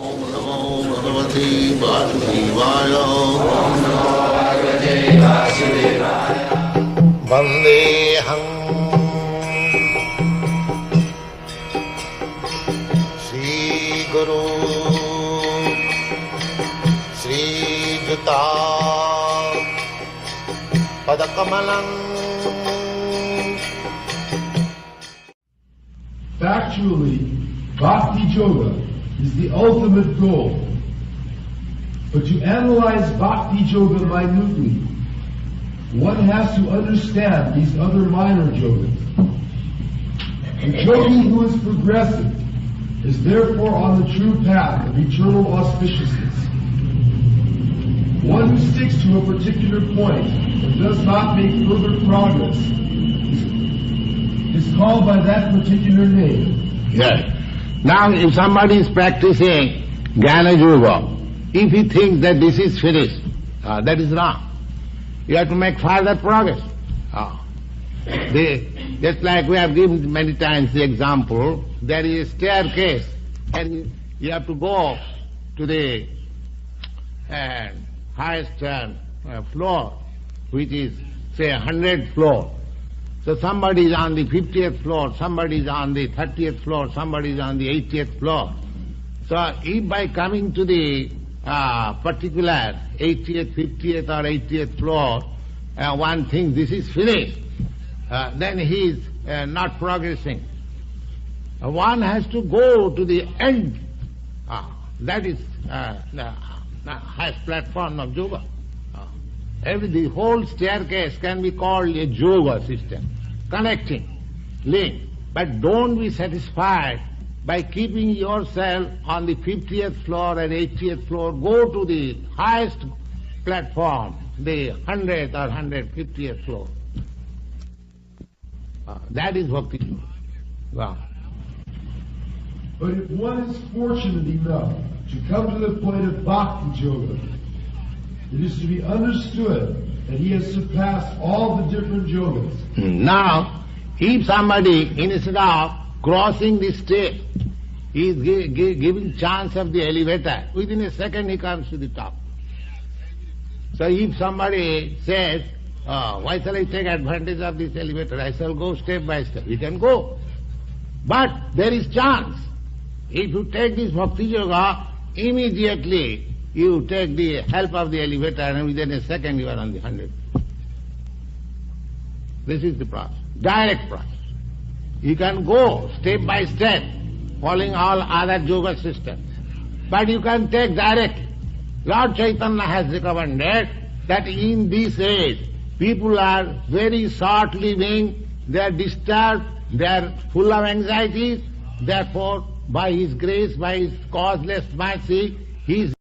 ॐ नमो भगवते वासुदेवाय वन्देऽहम् श्रीगुरु श्रीयुता पदकमलम् Factually, Bhakti Yoga is the ultimate goal. But to analyze Bhakti Yoga minutely, one has to understand these other minor yogas. The yogi who is progressive is therefore on the true path of eternal auspiciousness. One who sticks to a particular point and does not make further progress is, called by that particular name. Yes. Now, if somebody is practicing Jnana Yoga, if he thinks that this is finished, uh, that is wrong. You have to make further progress. Ah. The, just like we have given many times the example, there is a staircase and you, have to go to the uh, highest uh, uh, floor, which is, say, a hundred floor. So somebody is on the 50th floor, somebody is on the 30th floor, somebody is on the 80th floor. So if by coming to the uh, particular 80th, 50th or 80th floor, uh, one thinks this is finished, uh, then he is uh, not progressing. Uh, one has to go to the end. Ah, that is uh, the, the highest platform of yoga. Every, the whole staircase can be called a yoga system, connecting, link. But don't be satisfied by keeping yourself on the 50th floor and 80th floor. Go to the highest platform, the 100th or 150th floor. Ah, that is bhakti yoga. Wow. But if one is fortunate enough to come to the point of Bhakti Yoga, it is to be understood that he has surpassed all the different yogas. Hmm, now, if somebody, instead of crossing the step, is gi- gi- giving chance of the elevator, within a second he comes to the top. So if somebody says, oh, why shall I take advantage of this elevator? I shall go step by step. He can go. But there is chance. If you take this bhakti yoga, immediately you take the help of the elevator and within a second you are on the hundred. This is the process. Direct process. You can go step by step, following all other yoga systems. But you can take directly. Lord Chaitanya has recommended that in this age, people are very short living, they are disturbed, they are full of anxieties. Therefore, by His grace, by His causeless mercy, He is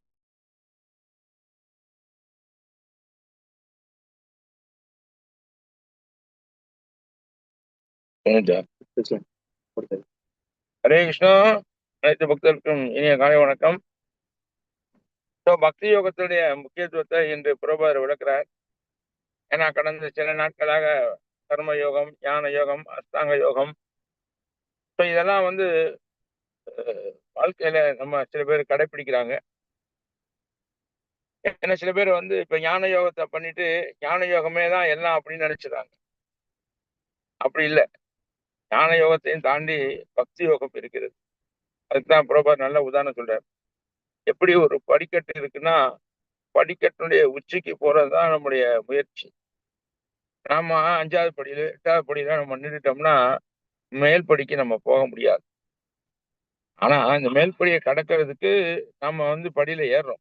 Hare Krishna. அனைத்து பக்தர்களுக்கும் இனிய காலை வணக்கம். So பக்தி யோகத்துடைய முக்கியத்துவத்தை இன்று புரோபாதர் விளக்குறார். ஏன்னா கடந்த சில நாட்களாக கர்ம யோகம் ஞான யோகம் அஸ்தாங்க யோகம். ஸோ இதெல்லாம் வந்து வாழ்க்கையில நம்ம சில பேர் கடைபிடிக்கிறாங்க ஏன்னா சில பேர் வந்து இப்ப ஞான யோகத்தை பண்ணிட்டு ஞான யோகமே தான் எல்லாம் அப்படின்னு நினைச்சிடுறாங்க அப்படி இல்லை. ஞான யோகத்தையும் தாண்டி பக்தி யோகம் இருக்கிறது. அதுக்குதான் பிரபா நல்ல உதாரணம் சொல்றாரு. எப்படி ஒரு படிக்கட்டு இருக்குன்னா படிக்கட்டுடைய உச்சிக்கு போறதுதான் நம்முடைய முயற்சி. நாம அஞ்சாவது படியில எட்டாவது படியில நம்ம நின்றுட்டோம்னா மேல் படிக்கு நம்ம போக முடியாது. ஆனா அந்த மேல் படியை கடக்கிறதுக்கு நம்ம வந்து படியில ஏறுறோம்.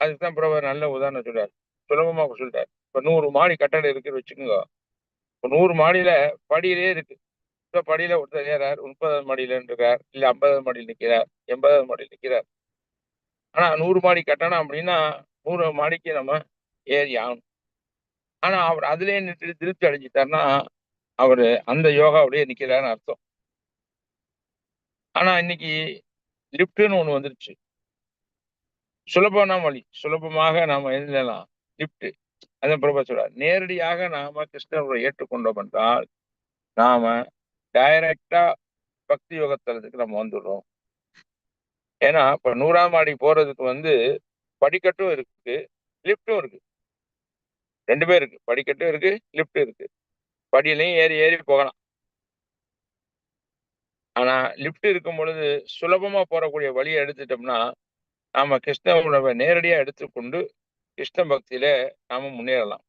அதுக்கு தான் புரோபார் நல்ல உதாரணம் சொல்றாரு. சுலபமா சொல்றாரு. இப்ப நூறு மாடி கட்டடம் இருக்குன்னு வச்சுக்கோங்க. இப்போ நூறு மாடியில படியிலே இருக்கு. இப்ப படியில ஒருத்தர் ஏறார் முப்பதாவது மாடியில இருக்கார் இல்ல ஐம்பதாவது மாடியில் நிக்கிறார் எண்பதாவது மாடியில் நிக்கிறார். ஆனா நூறு மாடி கட்டணம் அப்படின்னா நூறு மாடிக்கு நம்ம ஏறி ஆகணும். ஆனா அவர் அதுலயே நின்று திருப்தி அடைஞ்சிட்டாருன்னா அவர் அந்த யோகாவிலேயே நிற்கிறாருன்னு அர்த்தம். ஆனா இன்னைக்கு லிப்ட்னு ஒண்ணு வந்துருச்சு. சுலபமான வழி. சுலபமாக நாம எழுதலாம். லிப்ட் அதான் பிரபா சொல்றார் நேரடியாக நாம கிருஷ்ணரை ஏற்றுக்கொண்டோம் என்றால் நாம டைரக்டா பக்தி யோகத்தலத்துக்கு நம்ம வந்துடுறோம். ஏன்னா இப்ப நூறாம் மாடி போறதுக்கு வந்து படிக்கட்டும் இருக்கு லிஃப்ட்டும் இருக்கு. ரெண்டு பேர் இருக்கு படிக்கட்டும் இருக்கு லிஃப்ட் இருக்கு. படியிலையும் ஏறி ஏறி போகலாம். ஆனா லிஃப்ட் இருக்கும் பொழுது சுலபமா போறக்கூடிய வழியை எடுத்துட்டோம்னா நாம கிருஷ்ண உணவை நேரடியா எடுத்துக்கொண்டு கிருஷ்ண பக்தியில நாம முன்னேறலாம்.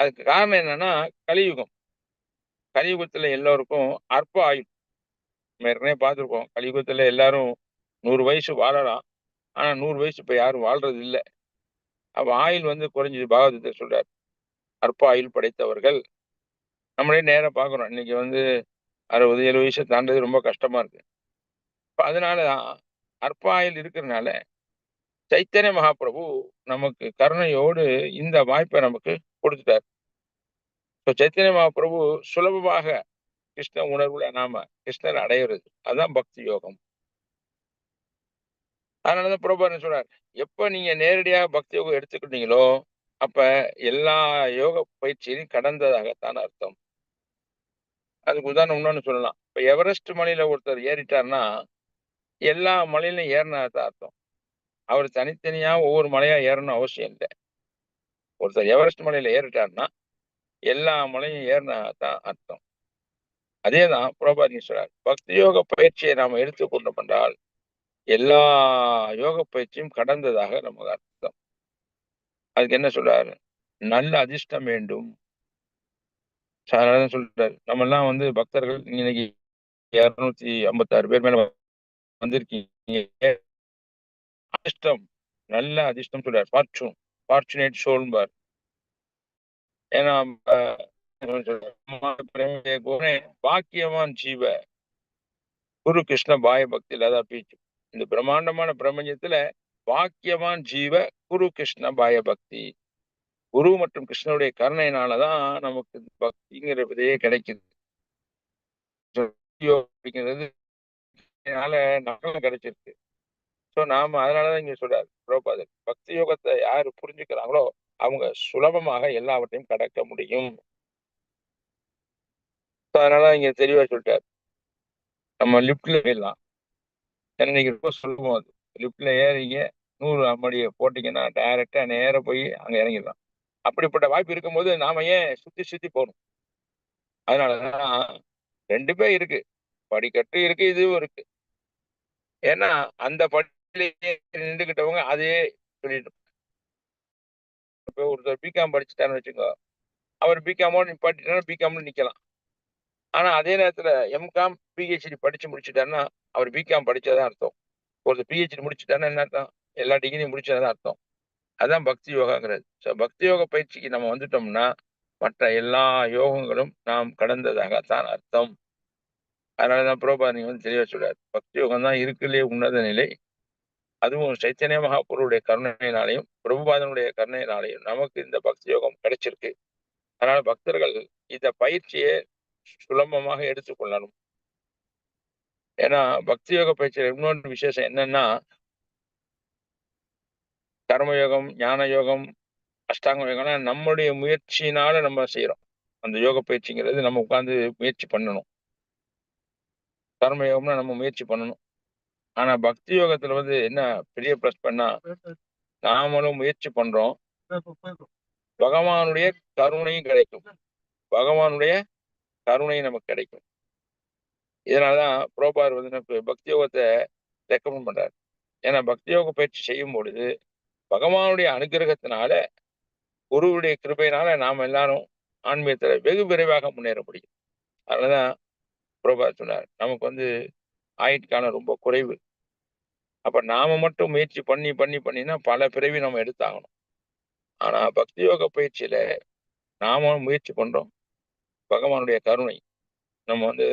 அதுக்கு காரணம் என்னன்னா கலியுகம். கலியுகத்துல எல்லோருக்கும் அற்ப ஆயுள். ஏற்கனவே பார்த்துருக்கோம். கலியுகத்துல எல்லாரும் நூறு வயசு வாழலாம். ஆனா நூறு வயசு இப்ப யாரும் வாழ்றது இல்லை அப்ப ஆயுள் வந்து குறைஞ்சது. பாகவதத்தை சொல்றார். அற்ப ஆயுள் படைத்தவர்கள். நம்மளே நேரம் பார்க்குறோம். இன்னைக்கு வந்து அறுபது ஏழு வயசு தாண்டது ரொம்ப கஷ்டமா இருக்கு. இப்போ அதனால அற்ப ஆயுள் இருக்கிறதுனால சைத்தன்ய மகாபிரபு நமக்கு கருணையோடு இந்த வாய்ப்பை நமக்கு கொடுத்துட்டார். இப்போ சைத்தன்ய மகாபிரபு சுலபமாக கிருஷ்ண உணர்வுல நாம கிருஷ்ணர் அடையிறது. அதுதான் பக்தி யோகம். அதனாலதான் பிரபாரன் சொல்றார்? எப்ப நீங்க நேரடியாக பக்தி யோகம் எடுத்துக்கிட்டீங்களோ அப்ப எல்லா யோக பயிற்சியிலும் கடந்ததாகத்தான் அர்த்தம். அதுக்கு உதாரணம் இன்னொன்னு சொல்லலாம். இப்ப எவரெஸ்ட் மலையில ஒருத்தர் ஏறிட்டார்னா எல்லா மலையிலும் ஏறினதான் அர்த்தம். அவர் தனித்தனியா ஒவ்வொரு மலையா ஏறணும் அவசியம் இல்லை. ஒருத்தர் எவரெஸ்ட் மலையில ஏறிட்டாருன்னா எல்லா மலையும் ஏறினதான் அர்த்தம். அதேதான் புரோபாதி சொல்றாரு பக்தி யோக பயிற்சியை நாம் எடுத்துக்கொண்டோம் என்றால் எல்லா யோக பயிற்சியும் கடந்ததாக நமக்கு அர்த்தம். அதுக்கு என்ன சொல்றாரு? நல்ல அதிர்ஷ்டம் வேண்டும். சொல்றாரு நம்ம எல்லாம் வந்து பக்தர்கள் இன்னைக்கு இருநூத்தி ஐம்பத்தாறு பேர் மேல வந்திருக்கீங்க அதிர்ஷ்டம். நல்ல அதிர்ஷ்டம் சொல்றார். ஃபார்ச்சூன் ஃபார்ச்சுனேட் சோல்பார் ஏன்னா பாக்கியவான் ஜீவ. குரு கிருஷ்ண பாய பக்தியில அதான் பீச்சு. இந்த பிரம்மாண்டமான பிரபஞ்சத்துல பாக்கியவான் ஜீவ குரு கிருஷ்ண பாய பக்தி. குரு மற்றும் கிருஷ்ணனுடைய கருணையினாலதான் நமக்கு பக்திங்கிற விதையே கிடைக்குது. அப்படிங்கிறது நகலம் கிடைச்சிருக்கு. ஸோ நாம அதனாலதான் இங்க சொல்றாரு. புரோபாதர் பக்தி யோகத்தை யாரு புரிஞ்சுக்கிறாங்களோ அவங்க சுலபமாக எல்லாவற்றையும் கடக்க முடியும். அதனால இங்க தெளிவா சொல்லிட்டாரு. நம்ம லிப்ட்ல போயிடலாம். ஏன்னா இன்னைக்கு ரொம்ப சுலபம் அது. லிப்ட்ல ஏறிங்க நூறு அம்மடியை போட்டீங்கன்னா டைரக்டா நேர போய் அங்க இறங்கிடலாம். அப்படிப்பட்ட வாய்ப்பு இருக்கும்போது நாம ஏன் சுத்தி சுத்தி போகணும்? அதனாலதான் ரெண்டு பேர் இருக்கு. படிக்கட்டு இருக்கு இதுவும் இருக்கு. ஏன்னா அந்த படி நின்றுகிட்டவங்க அதே சொல்லிட்டு இப்போ ஒருத்தர் பிகாம் படிச்சுட்டான்னு வச்சுக்கோ அவர் பிகாமோட நிப்பாட்டிட்டா பிகாம்னு நிக்கலாம். ஆனா அதே நேரத்துல எம்காம் பிஹெச்டி படிச்சு முடிச்சுட்டாருன்னா அவர் பிகாம் படிச்சதான் அர்த்தம். ஒருத்தர் பிஹெச்டி முடிச்சுட்டாருன்னா என்ன அர்த்தம்? எல்லா டிகிரியும் முடிச்சதான் அர்த்தம். அதான் பக்தி யோகாங்கிறது. ஸோ பக்தி யோக பயிற்சிக்கு நம்ம வந்துட்டோம்னா மற்ற எல்லா யோகங்களும் நாம் கடந்ததாகத்தான் அர்த்தம். அதனால தான் புரோபா நீங்க வந்து தெளிவாக சொல்றாரு. பக்தி யோகம் தான் இருக்குல்லே உன்னத நிலை அதுவும் சைத்தன்ய மகாபுருடைய கருணையினாலையும் பிரபுபாதனுடைய கருணையினாலையும் நமக்கு இந்த பக்தி யோகம் கிடைச்சிருக்கு. அதனால பக்தர்கள் இந்த பயிற்சியை சுலபமாக எடுத்துக்கொள்ளணும். ஏன்னா பக்தி யோக பயிற்சியில் இன்னொன்று விசேஷம் என்னன்னா கர்மயோகம் ஞான யோகம் அஷ்டாங்க யோகம்னா நம்முடைய முயற்சியினால நம்ம செய்யறோம் அந்த யோக பயிற்சிங்கிறது நம்ம உட்காந்து முயற்சி பண்ணணும். கர்மயோகம்னா நம்ம முயற்சி பண்ணணும். ஆனா பக்தி யோகத்துல வந்து என்ன பெரிய பிளஸ் பண்ணா நாமளும் முயற்சி பண்றோம். பகவானுடைய கருணையும் கிடைக்கும். பகவானுடைய கருணையும் நமக்கு கிடைக்கும். இதனாலதான் புரோபார் வந்து நமக்கு பக்தி யோகத்தை ரெக்கமெண்ட் பண்றாரு. ஏன்னா பக்தி யோக பயிற்சி செய்யும் பொழுது பகவானுடைய அனுகிரகத்தினால குருவுடைய கிருபையினால நாம் எல்லாரும் ஆன்மீகத்துல வெகு விரைவாக முன்னேற முடியும். அதனாலதான் புரோபார் சொன்னார். நமக்கு வந்து ஆயுட்காலம் ரொம்ப குறைவு. அப்ப நாம மட்டும் முயற்சி பண்ணி பண்ணி பண்ணினா பல பிறவி நம்ம எடுத்தாகணும். ஆனா பக்தி யோக பயிற்சியில நாம முயற்சி பண்றோம். பகவானுடைய கருணை. நம்ம வந்து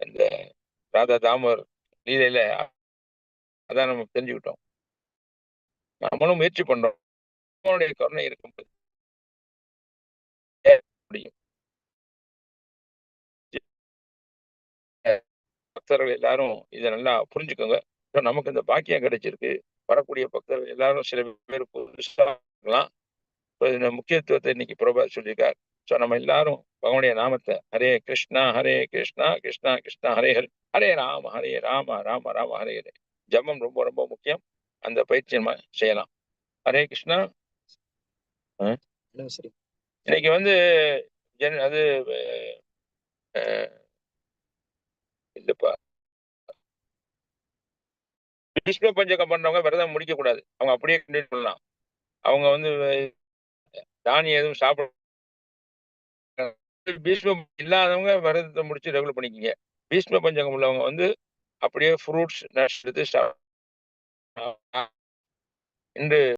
இந்த ராதா தாமர் லீலையில அதான் நம்ம தெரிஞ்சுக்கிட்டோம். நம்மளும் முயற்சி பண்றோம். பகவானுடைய கருணை இருக்கும்போது முடியும். பக்தர்கள் எல்லாரும் இதை நல்லா புரிஞ்சுக்கோங்க. நமக்கு இந்த பாக்கியம் கிடைச்சிருக்கு. வரக்கூடிய பக்தர்கள் எல்லாரும் சில பேர் புதுசா இருக்கலாம். இந்த முக்கியத்துவத்தை இன்னைக்கு பிரபா சொல்லியிருக்கார். ஸோ நம்ம எல்லாரும் பகவானுடைய நாமத்தை ஹரே கிருஷ்ணா ஹரே கிருஷ்ணா கிருஷ்ணா கிருஷ்ணா ஹரே ஹரே ஹரே ராம ஹரே ராம ராம ராம ஹரே ஹரே. ஜபம் ரொம்ப ரொம்ப முக்கியம். அந்த பயிற்சி நம்ம செய்யலாம். ஹரே கிருஷ்ணா. சரி. இன்னைக்கு வந்து ஜென் அது இல்லப்பா. விஷ்ணு பஞ்சகம் பண்றவங்க விரதம் முடிக்க கூடாது அவங்க அப்படியே கண்டினியூ பண்ணலாம். அவங்க வந்து தானியம் எதுவும் சாப்பிட பீஷ்மம் இல்லாதவங்க விரதத்தை முடிச்சு ரெகுலர் பண்ணிக்கங்க. பீஷ்ம பஞ்சகம் உள்ளவங்க வந்து அப்படியே ஃப்ரூட்ஸ் நட்ஸ் எடுத்து இன்று